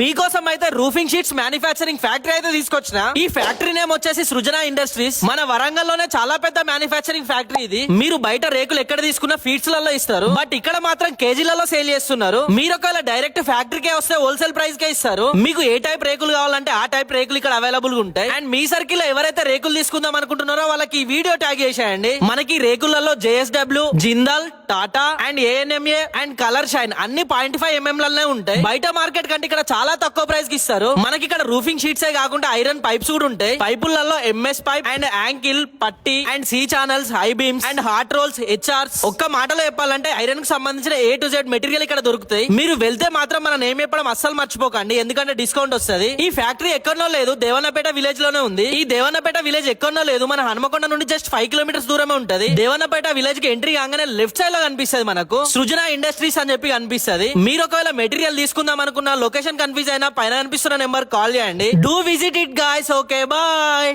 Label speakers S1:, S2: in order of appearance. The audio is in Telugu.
S1: మీకోసం అయితే రూఫింగ్ షీట్స్ మ్యానుఫ్యాక్చరింగ్ ఫ్యాక్టరీ అయితే తీసుకొచ్చిన. ఈ ఫ్యాక్టరీ నేమ్ వచ్చేసి సృజన ఇండస్ట్రీస్. మన వరంగల్లోనే చాలా పెద్ద మ్యానుఫ్యాక్చరింగ్ ఫ్యాక్టరీ ఇది. మీరు బయట రేకులు ఎక్కడ తీసుకున్న ఫీట్స్లలో ఇస్తారు. బట్ ఇక్కడ మాత్రం కేజీలలో సేల్ చేస్తున్నారు. మీరు ఒకవేళ డైరెక్ట్ ఫ్యాక్టరీకే వస్తే హోల్సేల్ ప్రైస్ కే ఇస్తారు. మీకు ఏ టైప్ రేకులు కావాలంటే ఆ టైప్ రేకులు ఇక్కడ అవైలబుల్గా ఉంటాయి. అండ్ మీ సర్కిల్లో ఎవరైతే రేకులు తీసుకుందాం అనుకుంటున్నారో వాళ్ళకి ఈ వీడియో ట్యాగ్ చేసేయండి. మనకి రేకులలో JSW Jindal Tata and ANMA and colour shine అన్ని పాయింట్ ఫైవ్ ఎంఎం లనే ఉంటాయి. బయట మార్కెట్ కంటే ఇక్కడ చాలా చాలా తక్కువ ప్రైస్కి ఇస్తారు. మనకి ఇక్కడ రూఫింగ్ షీట్స్ కాకుండా ఐరన్ పైప్స్ కూడా ఉంటాయి. పైపులలో ఎంఎస్ పైప్ అండ్ యాంకిల్ పట్టి and C channels high beams and hot rolls HRs ఒక్క మాటలో చెప్పాలంటే ఐరన్కి సంబంధించిన ఏ టు జెడ్ మెటీరియల్ ఇక్కడ దొరుకుతాయి. మీరు వెళ్తే మాత్రం మన నేమ్ చెప్పడం అస్సలు మర్చిపోకండి. ఎందుకంటే డిస్కౌంట్ వస్తుంది. ఈ ఫ్యాక్టరీ ఎక్కడనో లేదు దేవన్నపేట విలేజ్లోనే ఉంది. ఈ దేవన్నపేట విలేజ్ ఎక్కడనో లేదు మన హనుమకొండ నుండి జస్ట్ ఫైవ్ కిలోమీటర్స్ దూరమే ఉంటది. దేవన్నపేట విలేజ్కి ఎంట్రీ కాగానే లెఫ్ట్ సైడ్లో కనిపిస్తుంది మనకు. సృజన ఇండస్ట్రీస్ అని చెప్పి కనిపిస్తుంది. మీరు ఒకవేళ మెటీరియల్ తీసుకుందాం అనుకున్న లొకేషన్ కన్ఫ్యూజ్ అయినా పైన కనిపిస్తున్న నెంబర్ కాల్ చేయండి. Do visit it guys okay bye